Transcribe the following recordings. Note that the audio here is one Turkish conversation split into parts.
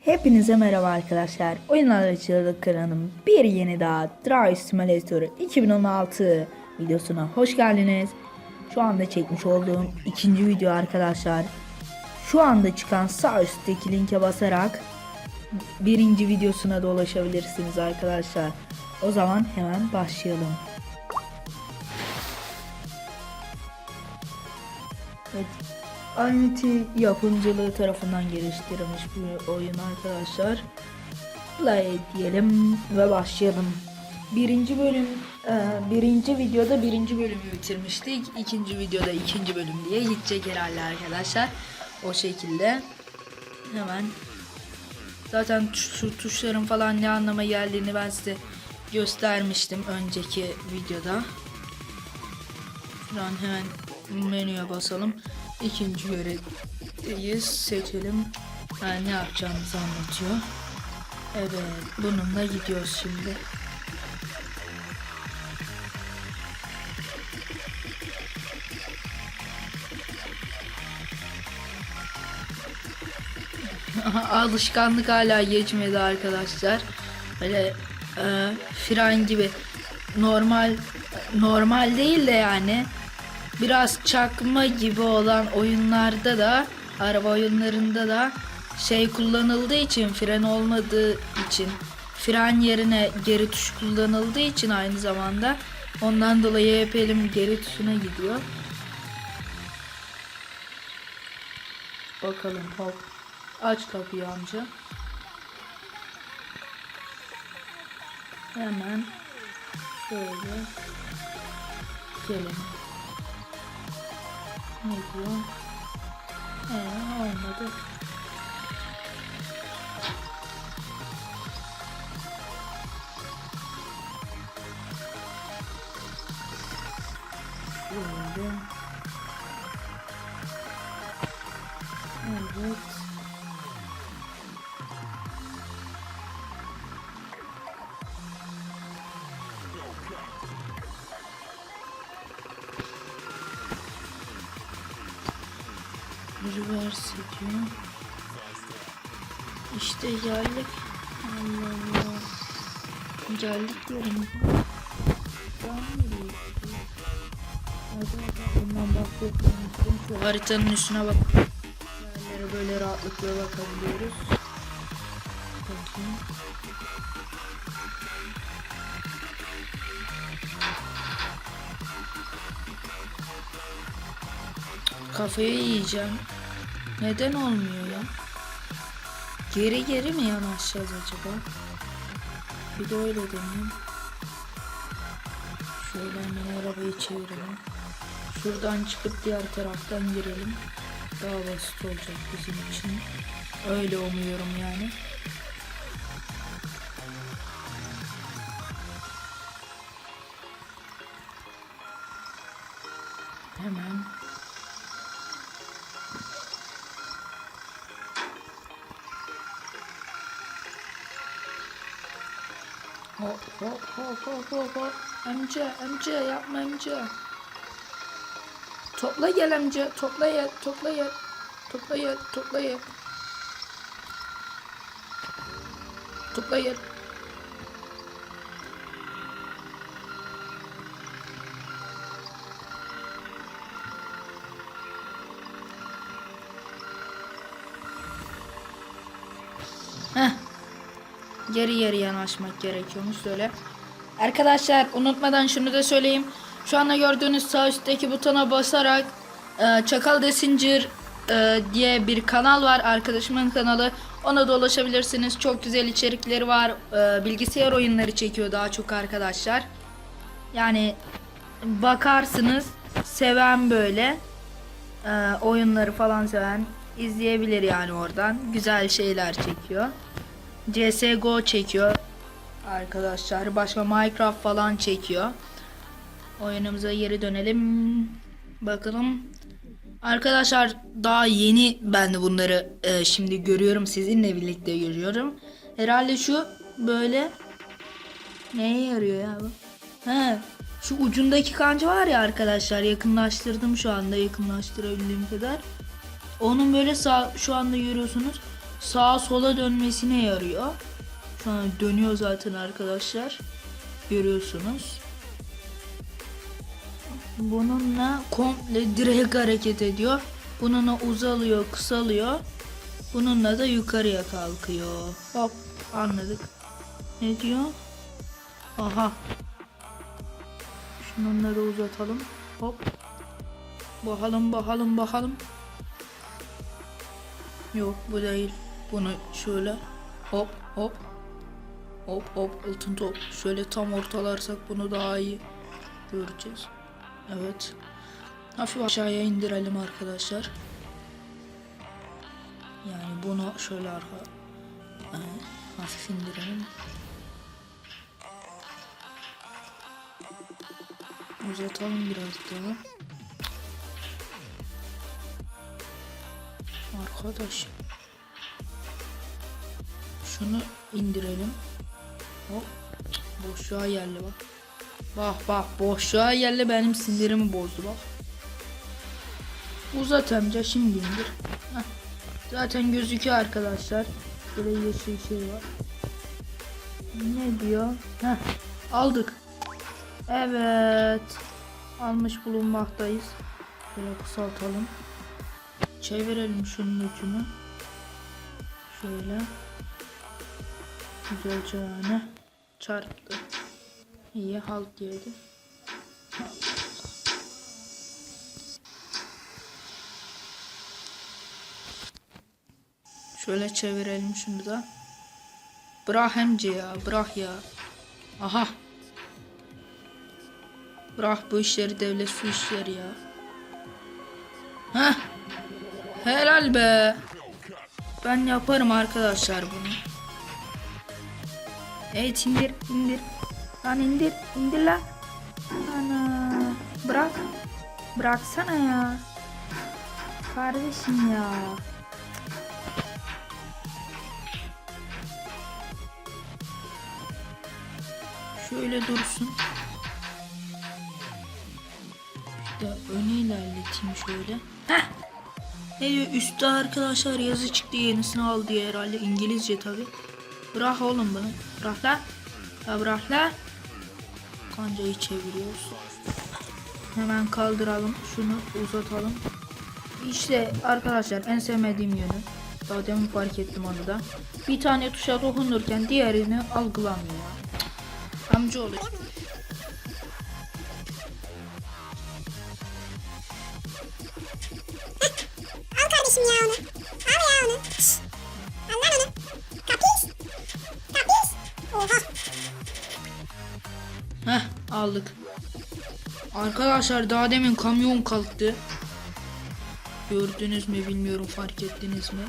Hepinize merhaba arkadaşlar. Oyunlar açıldık kanalım. Bir yeni daha Drive Simulator 2016 videosuna hoş geldiniz. Şu anda çekmiş olduğum ikinci video arkadaşlar. Şu anda çıkan sağ üstteki linke basarak birinci videosuna da ulaşabilirsiniz arkadaşlar. O zaman hemen başlayalım. Evet. Unity yapımcılığı tarafından geliştirilmiş bir oyun arkadaşlar. Play diyelim ve başlayalım. Birinci bölüm, e, birinci videoda birinci bölümü bitirmiştik. İkinci videoda ikinci bölüm diye gidecek herhalde arkadaşlar. O şekilde hemen zaten şu tuşların falan ne anlama geldiğini ben size göstermiştim önceki videoda. Şuradan hemen menüye basalım. İkinci görevdeyiz. Seçelim. Yani ne yapacağımızı anlatıyor. Evet. Bununla gidiyoruz şimdi. Alışkanlık hala geçmedi arkadaşlar. Böyle e, fren gibi normal normal değil de yani biraz çakma gibi olan oyunlarda da araba oyunlarında da şey kullanıldığı için fren olmadığı için fren yerine geri tuş kullanıldığı için aynı zamanda ondan dolayı hep elim geri tuşuna gidiyor. Bakalım hop. Aç kapıyı amca. Hemen şöyle gelin. Ne diyor? Ee, olmadı. Böyle. Evet. Reverse ediyor. İşte geldik. Allah Allah. Geldik diyorum. Haritanın üstüne bak. Yerlere böyle rahatlıkla bakabiliyoruz. Bakayım. Kafayı yiyeceğim. Neden olmuyor ya? Geri geri mi yanaşacağız acaba? Bir de öyle deneyeyim. Şöyle hemen arabayı çevirelim. Şuradan çıkıp diğer taraftan girelim. Daha basit olacak bizim için. Öyle umuyorum yani. Hop hop hop hop hop hop. Amca amca yapma amca. Topla gel amca topla gel topla gel. Topla gel topla gel. Topla gel. Heh. Geri geri yanaşmak gerekiyormuş böyle. Arkadaşlar unutmadan şunu da söyleyeyim. Şu anda gördüğünüz sağ üstteki butona basarak e, Çakal Desinger e, diye bir kanal var. Arkadaşımın kanalı. Ona da ulaşabilirsiniz. Çok güzel içerikleri var. E, bilgisayar oyunları çekiyor daha çok arkadaşlar. Yani bakarsınız seven böyle e, oyunları falan seven izleyebilir yani oradan. Güzel şeyler çekiyor. CSGO çekiyor arkadaşlar. Başka Minecraft falan çekiyor. Oyunumuza geri dönelim. Bakalım. Arkadaşlar daha yeni ben de bunları e, şimdi görüyorum. Sizinle birlikte görüyorum. Herhalde şu böyle neye yarıyor ya bu? He. Şu ucundaki kanca var ya arkadaşlar yakınlaştırdım şu anda yakınlaştırabildiğim kadar. Onun böyle sağ şu anda görüyorsunuz sağa sola dönmesine yarıyor. Şu dönüyor zaten arkadaşlar. Görüyorsunuz. Bununla komple direkt hareket ediyor. Bununla uzalıyor, kısalıyor. Bununla da yukarıya kalkıyor. Hop anladık. Ne diyor? Aha. Şunları uzatalım. Hop. Bakalım bakalım bakalım. Yok bu değil. Bunu şöyle hop hop hop hop altın top. Şöyle tam ortalarsak bunu daha iyi göreceğiz. Evet. Hafif aşağıya indirelim arkadaşlar. Yani bunu şöyle arka Ee, hafif indirelim. Uzatalım biraz daha. Arkadaş. Şunu indirelim. Hop. Boşluğa yerli bak. Bak bak boşluğa yerli benim sinirimi bozdu bak. Uzat amca şimdi indir. Heh. Zaten gözüküyor arkadaşlar. Böyle yeşil şey var. Ne diyor? Heh. Aldık. Evet. Almış bulunmaktayız. Böyle kısaltalım. Çevirelim şunun ucunu. Şöyle. Güzelce. Çarptı. İyi halt yedi. Şöyle çevirelim şunu da. Bırak hemce ya bırak ya. Aha. Bırak bu işleri devlet su işleri ya. Heh. Helal be. Ben yaparım arkadaşlar bunu. Evet indir indir. Lan indir indir lan. Ana. Bırak. Bıraksana ya. Kardeşim ya. Şöyle dursun. De öne ilerleteyim şöyle. Heh. Ne diyor üstte arkadaşlar yazı çıktı yenisini al diye herhalde İngilizce tabi. Bırak oğlum bunu. Bırak la. Ya bırak la. Kancayı çeviriyoruz. Hemen kaldıralım. Şunu uzatalım. İşte arkadaşlar en sevmediğim yönü. Daha demin fark ettim onu da. Bir tane tuşa dokunurken diğerini algılamıyor. Amca olur. Aldık. Arkadaşlar daha demin kamyon kalktı. Gördünüz mü bilmiyorum fark ettiniz mi?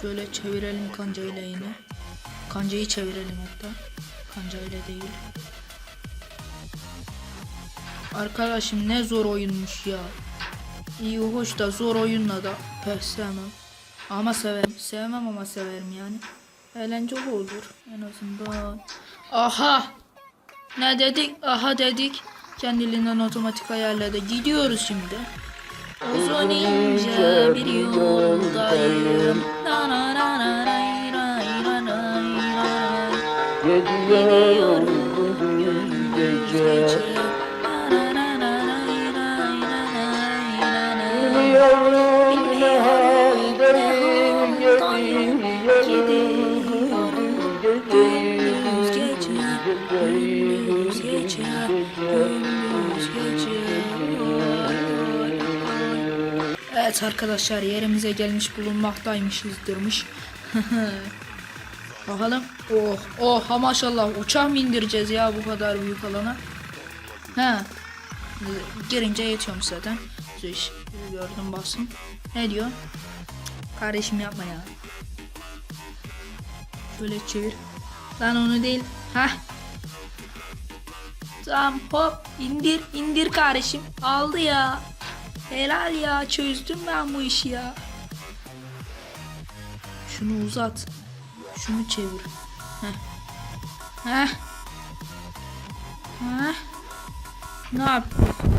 Şöyle çevirelim kancayla yine. Kancayı çevirelim hatta. Kancayla değil. Arkadaşım ne zor oyunmuş ya. İyi hoş da zor oyunla da pek sevmem. Ama severim. Sevmem ama severim yani. Eğlenceli olur en azından. Aha! Ne dedik? Aha dedik. Kendiliğinden otomatik ayarladı. Gidiyoruz şimdi. Uzun ince bir yoldayım. Gidiyorum Arkadaşlar yerimize gelmiş bulunmaktaymışızdırmış. Bakalım. Oh oh maşallah uçak mı indireceğiz ya bu kadar büyük alana? He. Girince yetiyormuş zaten. İş. Gördüm basın. Ne diyor? Kardeşim yapma ya. Şöyle çevir. Lan onu değil. Hah. Tamam hop indir indir kardeşim. Aldı ya. Helal ya çözdüm ben bu işi ya. Şunu uzat. Şunu çevir. Heh. Heh. Heh. Ne yapıyorsun.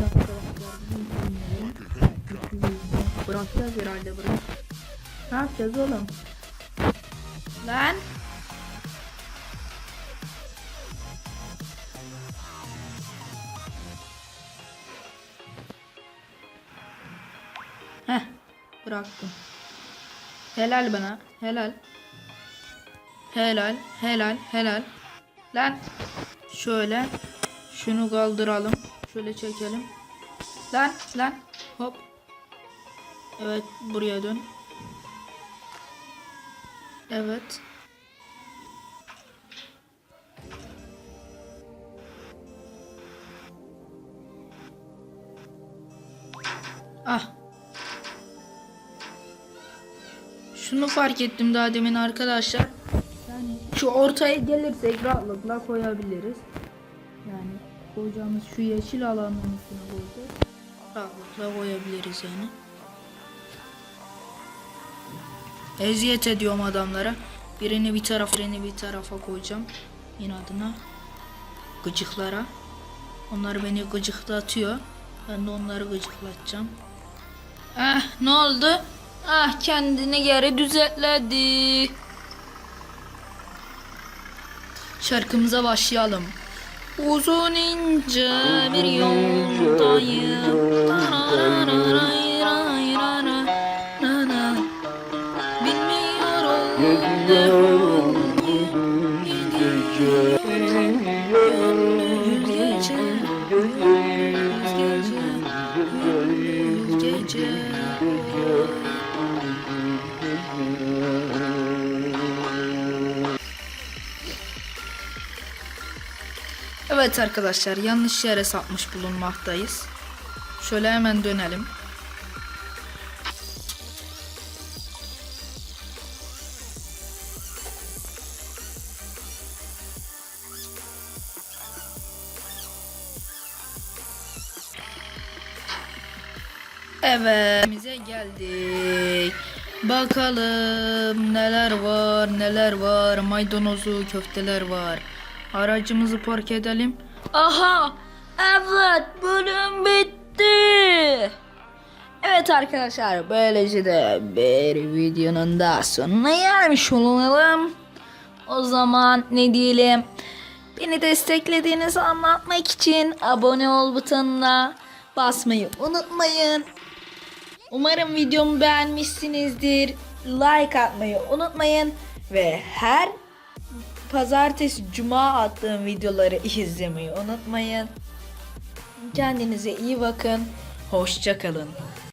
Bırakacağız herhalde bırak. Ne yapacağız oğlum? Lan. Bıraktım. Helal bana, helal. Helal, helal, helal. Lan. Şöyle. Şunu kaldıralım. Şöyle çekelim. Lan, lan. Hop. Evet, buraya dön. Evet. Şunu fark ettim daha demin arkadaşlar. Yani şu ortaya gelirsek rahatlıkla koyabiliriz. Yani koyacağımız şu yeşil alanın üstüne koyacağız. Rahatlıkla koyabiliriz yani. Eziyet ediyorum adamlara. Birini bir taraf, birini bir tarafa koyacağım. İnadına. Gıcıklara. Onlar beni gıcıklatıyor. Ben de onları gıcıklatacağım. Ah ne oldu? Ah kendini geri düzenledi. Şarkımıza başlayalım. Uzun ince bir yoldayım. Evet arkadaşlar yanlış yere sapmış bulunmaktayız. Şöyle hemen dönelim. Evet. Geldik. Bakalım neler var neler var. Maydanozlu köfteler var. Aracımızı park edelim. Aha! Evet bölüm bitti. Evet arkadaşlar böylece de bir videonun da sonuna gelmiş olalım. O zaman ne diyelim? Beni desteklediğinizi anlatmak için abone ol butonuna basmayı unutmayın. Umarım videomu beğenmişsinizdir. Like atmayı unutmayın ve her pazartesi cuma attığım videoları izlemeyi unutmayın. Kendinize iyi bakın. Hoşça kalın.